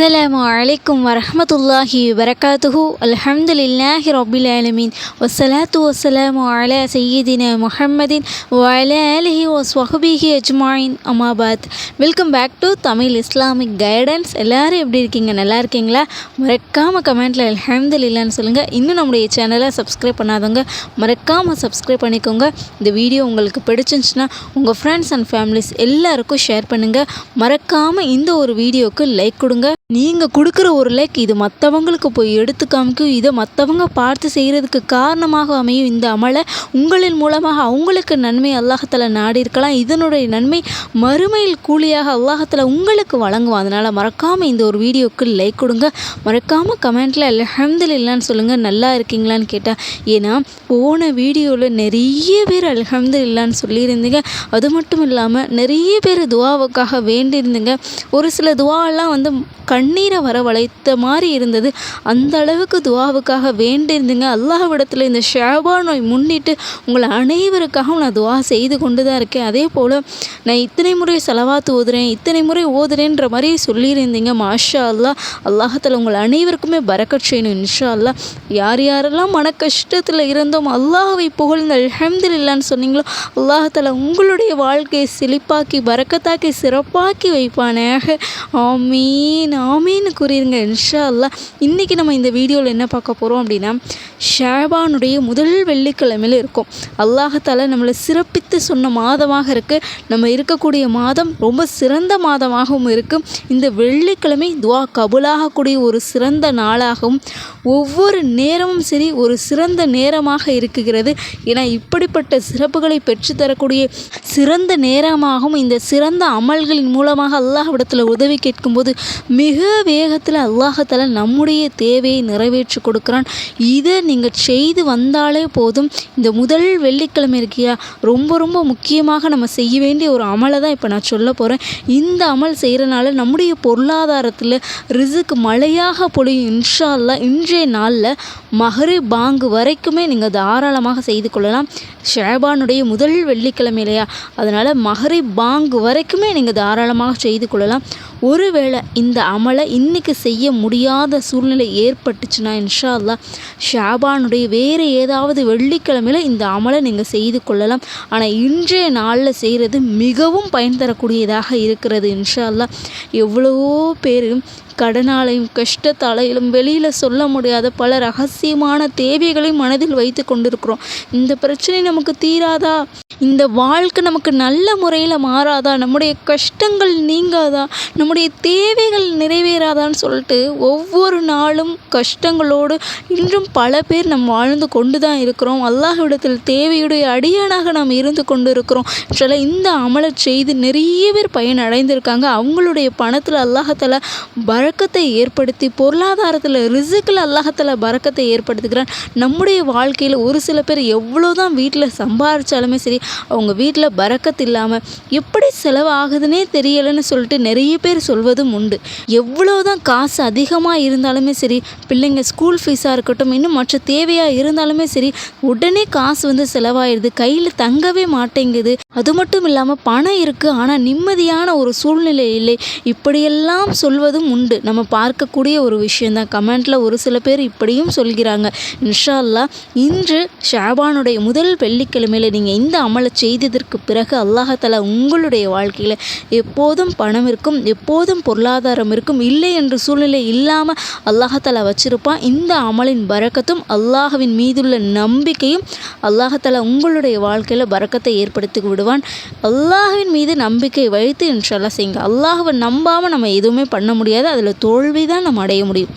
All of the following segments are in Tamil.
அஸ்ஸலாம் அலைக்கும் வரமத்துல்லாஹி வரகாத்துஹு அல்ஹம்துலில்லாஹி ரபில் ஆலமீன் வசலாத்து வசலாம் அல சையீதின முஹம்மதின் வல அலஹி ஓ ஸ்வஹபிஹி அஜ்மாயின் அமாபாத் welcome back to Tamil Islamic guidance எல்லோரும் எப்படி இருக்கீங்க? நல்லா இருக்கீங்களா? மறக்காமல் கமெண்ட்டில் அல்ஹம்துலில்லான்னு சொல்லுங்கள் இன்னும் நம்முடைய சேனலை சப்ஸ்கிரைப் பண்ணாதவங்க மறக்காமல் சப்ஸ்கிரைப் பண்ணிக்கோங்க. இந்த வீடியோ உங்களுக்கு பிடிச்சிருந்துச்சுன்னா உங்கள் ஃப்ரெண்ட்ஸ் அண்ட் ஃபேமிலிஸ் எல்லாருக்கும் ஷேர் பண்ணுங்கள் மறக்காமல் இந்த ஒரு வீடியோவுக்கு லைக் கொடுங்க. நீங்கள் கொடுக்குற ஒரு லைக் இது மற்றவங்களுக்கு போய் எடுத்து காமிக்கும் இதை மற்றவங்க பார்த்து செய்கிறதுக்கு காரணமாக அமையும் இந்த அமலை. உங்களின் மூலமாக அவங்களுக்கு நன்மை அல்லாஹத்தில் நாடி இருக்கலாம் இதனுடைய நன்மை மறுமையில் கூலியாக அல்லாஹத்தில் உங்களுக்கு வழங்குவோம் அதனால் மறக்காமல் இந்த ஒரு வீடியோவுக்கு லைக் கொடுங்க. மறக்காமல் கமெண்ட்டில் இல்லைன்னு சொல்லுங்கள் நல்லா இருக்கீங்களான்னு கேட்டால் ஏன்னா போன வீடியோவில் நிறைய பேர் அல்ஹம்துலில்லான்னு சொல்லியிருந்தீங்க. அது மட்டும் இல்லாமல் நிறைய பேர் துவாவுக்காக வேண்டியிருந்தீங்க. ஒரு சில துவாவெல்லாம் வந்து கண்ணீரை வரவழைத்த மாதிரி இருந்தது. அந்த அளவுக்கு துவாவுக்காக வேண்டியிருந்தீங்க. அல்லாஹ்விடத்தில் இந்த ஷேபா நோய் முன்னிட்டு உங்களை அனைவருக்காகவும் நான் துவா செய்து கொண்டு தான் இருக்கேன். அதே போல் நான் இத்தனை முறை செலவாத்து ஓதுறேன் இத்தனை முறை ஓதுறேன்ற மாதிரி சொல்லியிருந்தீங்க. மாஷா அல்லா அல்லாஹத்தில் உங்கள் அனைவருக்குமே பறக்கச் செய்யணும் இன்ஷா அல்லா யார் யாரெல்லாம் மன கஷ்டத்தில் இருந்தோம் அல்லாஹ்வை புகழ்ந்து அல்ஹம்துலில்லான்னு சொன்னீங்களோ அல்லாஹத்தில் உங்களுடைய வாழ்க்கையை செழிப்பாக்கி பரக்கத்தாக்கி சிறப்பாக்கி வைப்பானாக. ஆமீன் ஆமீன்னு கூறிடுங்க இன்ஷா அல்லா இன்றைக்கி நம்ம இந்த வீடியோவில் என்ன பார்க்க போகிறோம் அப்படின்னா ஷாபானுடைய முதல் வெள்ளிக்கிழமையில் இருக்கும். அல்லாஹால நம்மளை சிறப்பித்து சொன்ன மாதமாக இருக்குது நம்ம இருக்கக்கூடிய மாதம் ரொம்ப சிறந்த மாதமாகவும் இருக்குது இந்த வெள்ளிக்கிழமை துவா கபுலாகக்கூடிய ஒரு சிறந்த நாளாகவும் ஒவ்வொரு நேரமும் சரி ஒரு சிறந்த நேரமாக இருக்குகிறது. ஏன்னா இப்படிப்பட்ட சிறப்புகளை பெற்றுத்தரக்கூடிய சிறந்த நேரமாகவும் இந்த சிறந்த அமல்களின் மூலமாக அல்லாஹ்விடத்தில் உதவி கேட்கும்போது மிக வேகத்தில் அல்லாஹால நம்முடைய தேவையை நிறைவேற்றி கொடுக்குறான். இதை நீங்கள் செய்து வந்தாலே போதும். இந்த முதல் வெள்ளிக்கிழமை இருக்கியா? ரொம்ப ரொம்ப முக்கியமாக நம்ம செய்ய வேண்டிய ஒரு அமலை தான் இப்போ நான் சொல்ல போகிறேன் இந்த அமல் செய்கிறனால நம்முடைய பொருளாதாரத்தில் ரிசுக்கு மழையாக பொழியும் இன்ஷா இன்றைய நாளில் மஹரி பாங்கு வரைக்குமே நீங்கள் தாராளமாக செய்து கொள்ளலாம். ஷேபானுடைய முதல் வெள்ளிக்கிழமை இல்லையா? அதனால் மகரி பாங்கு வரைக்குமே நீங்கள் தாராளமாக செய்து கொள்ளலாம். ஒருவேளை இந்த அமலை இன்றைக்கி செய்ய முடியாத சூழ்நிலை ஏற்பட்டுச்சுன்னா இன்ஷா அல்லா ஷாபானுடைய வேறு ஏதாவது வெள்ளிக்கிழமையில் இந்த அமலை நீங்கள் செய்து கொள்ளலாம். ஆனால் இன்றைய நாளில் செய்கிறது மிகவும் பயன் தரக்கூடியதாக இருக்கிறது இன்ஷா அல்லா எவ்வளவோ பேர் கடனாலையும் கஷ்டத்தாலையிலும் வெளியில் சொல்ல முடியாத பல ரகசியமான தேவைகளையும் மனதில் வைத்து கொண்டிருக்கிறோம். இந்த பிரச்சனை நமக்கு தீராதா? இந்த வாழ்க்கை நமக்கு நல்ல முறையில் மாறாதா? நம்முடைய கஷ்டங்கள் நீங்காதா? நம்முடைய தேவைகள் நிறைவேறாதான்னு சொல்லிட்டு ஒவ்வொரு நாளும் கஷ்டங்களோடு இன்றும் பல பேர் நம் வாழ்ந்து கொண்டு தான் இருக்கிறோம். அல்லாஹ்விடத்தில் தேவையுடைய அடியானாக நாம் இருந்து கொண்டு இருக்கிறோம் சில இந்த அமலை செய்து நிறைய பேர் பயன் அடைந்திருக்காங்க அவங்களுடைய பணத்தில் அல்லாஹத்தால பறக்கத்தை ஏற்படுத்தி பொருளாதாரத்தில் ரிசுக்கில் அல்லாஹத்தில் பறக்கத்தை ஏற்படுத்துகிறான் நம்முடைய வாழ்க்கையில் ஒரு சில பேர் எவ்வளோ தான் வீட்டில் சம்பாதிச்சாலுமே சரி அவங்க வீட்டில் பறக்கத்து இல்லாமல் எப்படி செலவு ஆகுதுன்னே தெரியலைன்னு சொல்லிட்டு நிறைய பேர் சொல்வதும் உண்டு. எவ்வளோ தான் காசு அதிகமாக இருந்தாலுமே சரி பிள்ளைங்க ஸ்கூல் ஃபீஸாக இருக்கட்டும் இன்னும் மற்ற தேவையாக இருந்தாலுமே சரி உடனே காசு வந்து செலவாயிடுது கையில் தங்கவே மாட்டேங்குது. அது மட்டும் இல்லாமல் பணம் இருக்குது ஆனால் நிம்மதியான ஒரு சூழ்நிலை இல்லை. இப்படியெல்லாம் சொல்வதும் உண்டு. நம்ம பார்க்கக்கூடிய ஒரு விஷயந்தான் கமெண்ட்டில் ஒரு சில பேர் இப்படியும் சொல்கிறாங்க. இன்ஷா அல்லாஹ் இன்று ஷாபானுடைய முதல் வெள்ளிக்கிழமையில் நீங்கள் இந்த அமலை செய்ததற்கு பிறகு அல்லாஹால உங்களுடைய வாழ்க்கையில் எப்போதும் பணம் இருக்கும் எப்போதும் பொருளாதாரம் இருக்கும் இல்லை என்ற சூழ்நிலை இல்லாமல் அல்லாஹால வச்சிருப்பான் இந்த அமலின் பறக்கத்தும் அல்லாஹவின் மீதுள்ள நம்பிக்கையும் அல்லாஹால உங்களுடைய வாழ்க்கையில் பறக்கத்தை ஏற்படுத்தி விடுவான். அல்லாஹவின் மீது நம்பிக்கை வைத்து இன்ஷால்லா செய்யுங்க. அல்லாஹ்வை நம்பாமல் நம்ம எதுவுமே பண்ண முடியாது. அதில் தோல்வி தான் நம்ம அடைய முடியும்.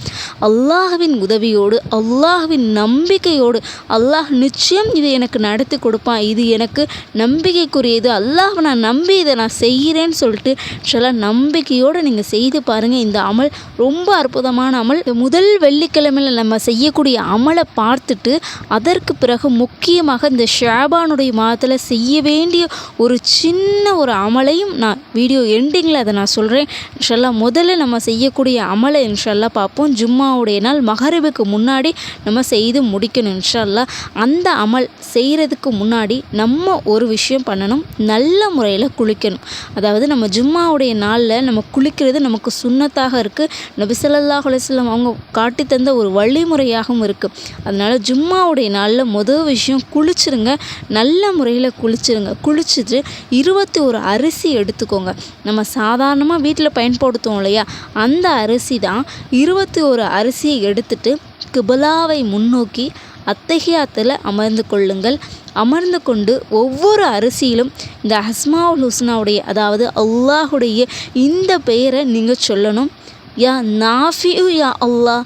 அல்லாஹ்வின் உதவியோடு அல்லாஹ்வின் நம்பிக்கையோடு அல்லாஹ் நிச்சயம் இது எனக்கு நடத்தி கொடுப்பான். இது எனக்கு நம்பிக்கைக்குரியது. அல்லாஹ் நான் நம்பி இதை நான் செய்கிறேன்னு சொல்லிட்டு சில நம்பிக்கையோடு நீங்கள் செய்து பாருங்கள் இந்த அமல் ரொம்ப அற்புதமான அமல். முதல் வெள்ளிக்கிழமையில் நம்ம செய்யக்கூடிய அமலை பார்த்துட்டு அதற்கு பிறகு முக்கியமாக இந்த ஷாபானுடைய மாதத்தில் செய்ய வேண்டிய ஒரு சின்ன ஒரு அமலையும் நான் வீடியோ எண்டிங்கில் அதை நான் சொல்கிறேன் இன்ஷல்லா முதல்ல நம்ம செய்ய செய்யக்கூடிய அமலை இன்ஷல்லா பார்ப்போம். ஜும்மாவுடைய நாள் மகரிபுக்கு முன்னாடி நம்ம செய்து முடிக்கணும் இன்ஷல்லா அந்த அமல் செய்கிறதுக்கு முன்னாடி நம்ம ஒரு விஷயம் பண்ணணும். நல்ல முறையில் குளிக்கணும். அதாவது நம்ம ஜும்மாவுடைய நாளில் நம்ம குளிக்கிறது நமக்கு சுண்ணத்தாக இருக்குது நபிசல்லாஹ் அலுவலம் அவங்க காட்டி தந்த ஒரு வழிமுறையாகவும் இருக்குது அதனால் ஜும்மாவுடைய நாளில் முதல் விஷயம் குளிச்சிருங்க. நல்ல முறையில் குளிச்சிருங்க. குளிச்சுட்டு இருபத்தி ஒரு அரிசி எடுத்துக்கோங்க. நம்ம சாதாரணமாக வீட்டில் பயன்படுத்துவோம் இல்லையா? அந்த அரிசி தான் இருபத்தி ஒரு அரிசியை எடுத்துட்டு கிபலாவை முன்னோக்கி அத்தகையாத்தில் அமர்ந்து கொள்ளுங்கள். அமர்ந்து கொண்டு ஒவ்வொரு அரிசியிலும் இந்த ஹஸ்மாவுல் ஹுஸ்னாவுடைய அதாவது அல்லாஹுடைய இந்த பெயரை நீங்கள் சொல்லணும். யா நாஃபியு யா அல்லா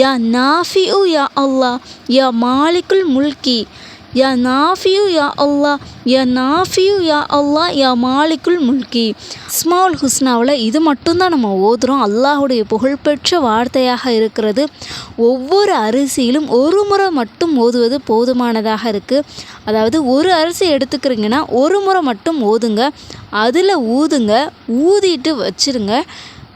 யா நாஃபியு யா அல்லாஹ் யா மாலிக்குல் முல்கி யா நாஃபியு யா அல்லாஹ் யா நாஃபியு யா அல்லாஹ் யா மாலிக்குல் முல்கி. இஸ்மாவுல் ஹுஸ்னாவில் இது மட்டும்தான் நம்ம ஓதுறோம். அல்லாஹுடைய புகழ்பெற்ற வார்த்தையாக இருக்கிறது. ஒவ்வொரு அரிசியிலும் ஒரு முறை மட்டும் ஓதுவது போதுமானதாக இருக்குது அதாவது ஒரு அரிசி எடுத்துக்கிறீங்கன்னா ஒரு முறை மட்டும் ஓதுங்க. அதில் ஊதுங்க. ஊதிட்டு வச்சிருங்க.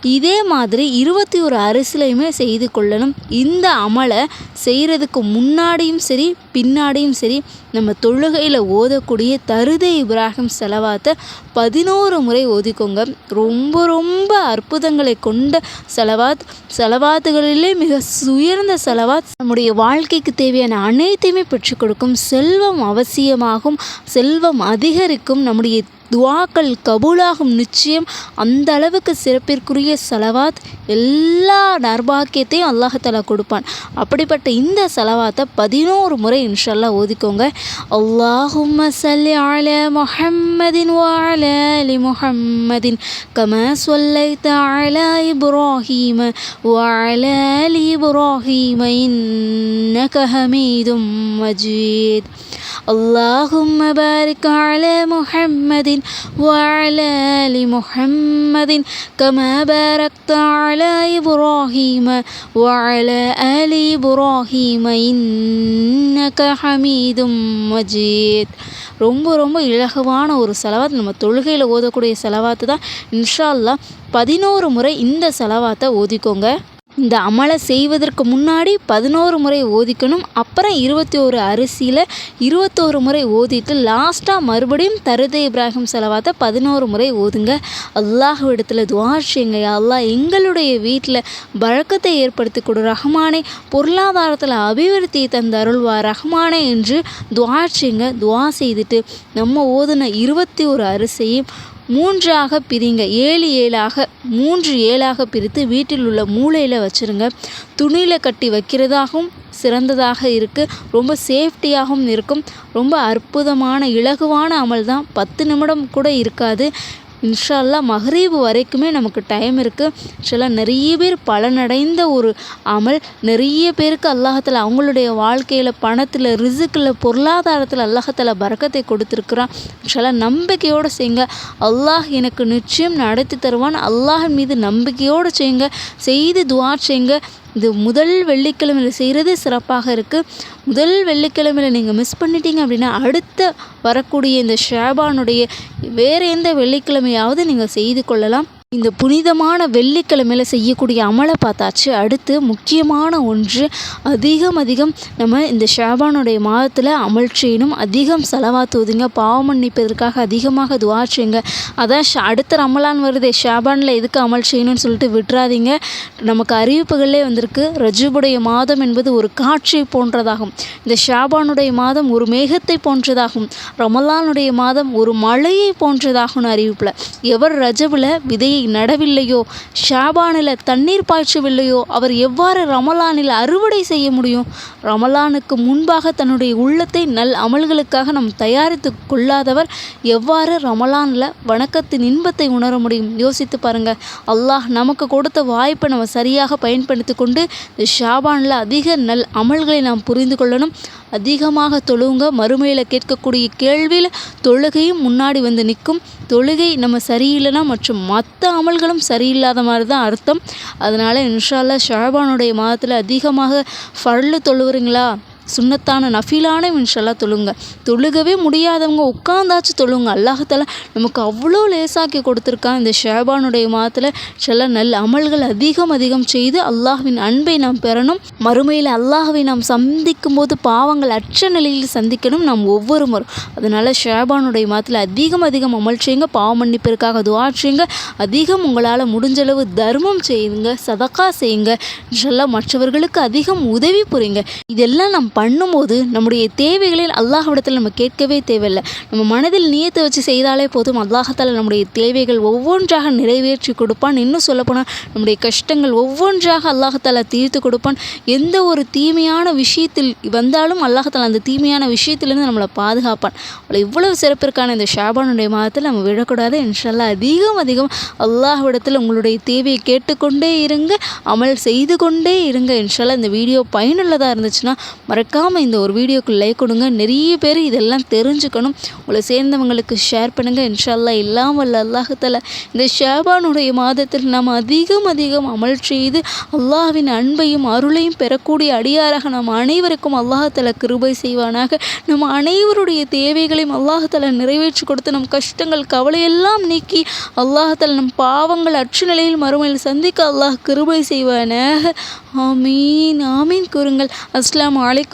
இதே மாதிரி இருபத்தி ஒரு அரிசிலையுமே செய்து கொள்ளணும். இந்த அமலை செய்கிறதுக்கு முன்னாடியும் சரி பின்னாடியும் சரி நம்ம தொழுகையில் ஓதக்கூடிய தருதை இப்ராஹிம் செலவாத்தை பதினோரு முறை ஓதிக்கோங்க. ரொம்ப ரொம்ப அற்புதங்களை கொண்ட செலவாத் செலவாத்துகளிலே மிக உயர்ந்த செலவாத். நம்முடைய வாழ்க்கைக்கு தேவையான அனைத்தையுமே பெற்றுக் கொடுக்கும். செல்வம் அவசியமாகும். செல்வம் அதிகரிக்கும். நம்முடைய துவாக்கள் கபூலாகும் நிச்சயம். அந்த அளவுக்கு சிறப்பிற்குரிய செலவாத் எல்லா நர்பாக்கியத்தையும் அல்லாஹால கொடுப்பான். அப்படிப்பட்ட இந்த செலவாத்தை பதினோரு முறை இன்ஷல்லா ஓதிக்கோங்க. அல்லாஹும் சல்லி அல முஹம்மதின் வால அலி முஹம்மதின் கம சொல்லைத்த அல இப்ராஹீம வால அலி இப்ராஹீம இன்னக மஜீத். அல்லாஹும் பாரிக் அல முஹம்மதின் وعلى آل محمد كما باركت على إبراهيم وعلى آل إبراهيم إنك حميد مجيد ரொம்ப ரொம்ப இலகுவான ஒரு செலவாத் நம்ம தொழுகையில் ஓதக்கூடிய செலவாத்து தான் இன்ஷா அல்லாஹ் பதினோரு முறை இந்த செலவாத்தை ஓதிக்கோங்க இந்த அமலை செய்வதற்கு முன்னாடி பதினோரு முறை ஓதிக்கணும் அப்புறம் இருபத்தி ஒரு அரிசியில் இருபத்தோரு முறை ஓதிட்டு லாஸ்ட்டாக மறுபடியும் தருதே இப்ராஹிம் செலவாத்தை பதினோரு முறை ஓதுங்க. அல்லாஹ்விடத்தில் துவா செய்யுங்க அல்லா எங்களுடைய வீட்டில் பழக்கத்தை ஏற்படுத்தி கொடு ரஹ்மானே பொருளாதாரத்தில் அபிவிருத்தியை தந்த அருள்வா ரஹ்மானே என்று துவாட்சிங்க துவா செய்துட்டு நம்ம ஓதுன இருபத்தி ஒரு அரிசியும் மூன்றாக பிரிங்க. ஏழு ஏழாக மூன்று ஏழாக பிரித்து வீட்டில் உள்ள மூலையில் வச்சுருங்க. துணியில் கட்டி வைக்கிறதாகவும் சிறந்ததாக இருக்குது ரொம்ப சேஃப்டியாகவும் இருக்கும். ரொம்ப அற்புதமான இலகுவான அமல் தான் பத்து நிமிடம் கூட இருக்காது. இன்ஷா அல்லாஹ் வரைக்குமே நமக்கு டைம் இருக்குது இன்ஷால்லா நிறைய பேர் பலனடைந்த ஒரு அமல். நிறைய பேருக்கு அல்லாஹத்தில் அவங்களுடைய வாழ்க்கையில் பணத்தில் ரிசுக்கில் பொருளாதாரத்தில் அல்லாஹத்தில் பறக்கத்தை கொடுத்துருக்குறான். இன்ஷால்லா நம்பிக்கையோடு செய்யுங்க. அல்லாஹ் எனக்கு நிச்சயம் நடத்தி தருவான். அல்லாஹின் மீது நம்பிக்கையோடு செய்யுங்க. செய்து துவா செய்யுங்க. இது முதல் வெள்ளிக்கிழமையில் செய்கிறது சிறப்பாக இருக்குது முதல் வெள்ளிக்கிழமையில் நீங்கள் மிஸ் பண்ணிட்டீங்க அப்படின்னா அடுத்த வரக்கூடிய இந்த ஷாபானுடைய வேறு எந்த வெள்ளிக்கிழமையாவது நீங்கள் செய்து கொள்ளலாம். இந்த புனிதமான வெள்ளிக்கிழமையில் செய்யக்கூடிய அமலை பார்த்தாச்சு. அடுத்து முக்கியமான ஒன்று அதிகம் அதிகம் நம்ம இந்த ஷாபானுடைய மாதத்தில் அமல் செய்யணும். அதிகம் செலவாத்துவதுங்க பாவம் மன்னிப்பதற்காக அதிகமாக துவா செய்யுங்க. அதான் ஷ அடுத்த ரமலான் வருதே. ஷாபானில் எதுக்கு அமல் செய்யணும்னு சொல்லிட்டு விட்டுறாதீங்க. நமக்கு அறிவிப்புகளே வந்திருக்கு. ரஜுபுடைய மாதம் என்பது ஒரு காட்சியை போன்றதாகும். இந்த ஷாபானுடைய மாதம் ஒரு மேகத்தை போன்றதாகும். ரமலானுடைய மாதம் ஒரு மழையை போன்றதாகும்னு அறிவிப்பில். எவர் ரஜபில் விதையை நடவில்லையோ? ஷாபானில் தண்ணீர் பாய்ச்சவில்லையோ? அவர் எவ்வாறு ரமலானில் அறுவடை செய்ய முடியும்? ரமலானுக்கு முன்பாக தன்னுடைய உள்ளத்தை நல் அமல்களுக்காக நாம் தயாரித்து கொள்ளாதவர் எவ்வாறு ரமலானில் வணக்கத்தின் இன்பத்தை உணர முடியும்? யோசித்து பாருங்கள் அல்லாஹ் நமக்கு கொடுத்த வாய்ப்பை நம்ம சரியாக பயன்படுத்தி கொண்டு இந்த ஷாபானில் அதிக நல் அமல்களை நாம் புரிந்து கொள்ளணும். அதிகமாக தொழுவுங்க மறுமையில் கேட்கக்கூடிய கேள்வியில் தொழுகையும் முன்னாடி வந்து நிற்கும். தொழுகை நம்ம சரியில்லைனா மற்றும் மற்ற அமல்களும் சரியில்லாத மாதிரி தான் அர்த்தம். அதனால் இன்ஷால்லா ஷாபானுடைய மாதத்தில் அதிகமாக ஃபர்லு தொழுவுறீங்களா? சுண்ணத்தான நஃபிலான இன்ஷல்லா தொழுங்க. தொழுகவே முடியாதவங்க உட்காந்தாச்சும் தொழுங்க. அல்லாஹத்தால நமக்கு அவ்வளோ லேசாக்கி கொடுத்துருக்கான் இந்த ஷேபானுடைய மாதத்தில். சில நல்ல அமல்கள் அதிகம் அதிகம் செய்து அல்லாஹ்வின் அன்பை நாம் பெறணும். மறுமையில் அல்லாஹ்வை நாம் சந்திக்கும் போது பாவங்கள் அற்ற நிலையில் சந்திக்கணும் நாம் ஒவ்வொரு முறை. அதனால் ஷேபானுடைய மாதத்தில் அதிகம் அதிகம் அமல் செய்யுங்க. பாவ மன்னிப்பிற்காக துவா செய்யுங்க. அதிகம் உங்களால் முடிஞ்சளவு தர்மம் செய்யுங்க. சதக்கா செய்யுங்க. இன்ஷல்லா மற்றவர்களுக்கு அதிகம் உதவி புரியுங்க. இதெல்லாம் நம் பண்ணும்போது நம்முடைய தேவைகளில் அல்லாஹ்விடத்தில் நம்ம கேட்கவே தேவையில்லை. நம்ம மனதில் நியத்தை வச்சு செய்தாலே போதும். அல்லாஹத்தால் நம்முடைய தேவைகள் ஒவ்வொன்றாக நிறைவேற்றி கொடுப்பான். இன்னும் சொல்லப்போனால் நம்முடைய கஷ்டங்கள் ஒவ்வொன்றாக அல்லாஹத்தாலா தீர்த்து கொடுப்பான். எந்த ஒரு தீமையான விஷயத்தில் வந்தாலும் அல்லாஹத்தாலா அந்த தீமையான விஷயத்திலிருந்து நம்மளை பாதுகாப்பான். இவ்வளவு சிறப்பிற்கான இந்த ஷாபானுடைய மாதத்தில் நம்ம விடக்கூடாது. இன்ஷல்லா அதிகம் அதிகம் அல்லாஹ்விடத்தில் உங்களுடைய தேவையை கேட்டுக்கொண்டே இருங்க. அமல் செய்து கொண்டே இருங்க. இன்ஷல்லா இந்த வீடியோ பயனுள்ளதாக இருந்துச்சுன்னா மறக்காமல் இந்த ஒரு வீடியோக்கு லைக் கொடுங்க. நிறைய பேர் இதெல்லாம் தெரிஞ்சுக்கணும். உங்களை சேர்ந்தவங்களுக்கு ஷேர் பண்ணுங்கள் இன்ஷால்லா இல்லாமல் வல்ல இந்த ஷேபானுடைய மாதத்தில் நாம் அதிகம் அதிகம் அமல் செய்து அல்லாஹ்வின் அன்பையும் அருளையும் பெறக்கூடிய அடியாராக நாம் அனைவருக்கும் அல்லாஹால கிருபை செய்வானாக. நம்ம அனைவருடைய தேவைகளையும் அல்லாஹால நிறைவேற்றி கொடுத்து நம் கஷ்டங்கள் கவலையெல்லாம் நீக்கி அல்லாஹால நம் பாவங்கள் அற்று நிலையில் மறுமையில் சந்திக்க அல்லாஹ் கிருபை செய்வானாக. ஆமீன் ஆமீன் கூறுங்கள். அஸ்லாம் வலைக்கும்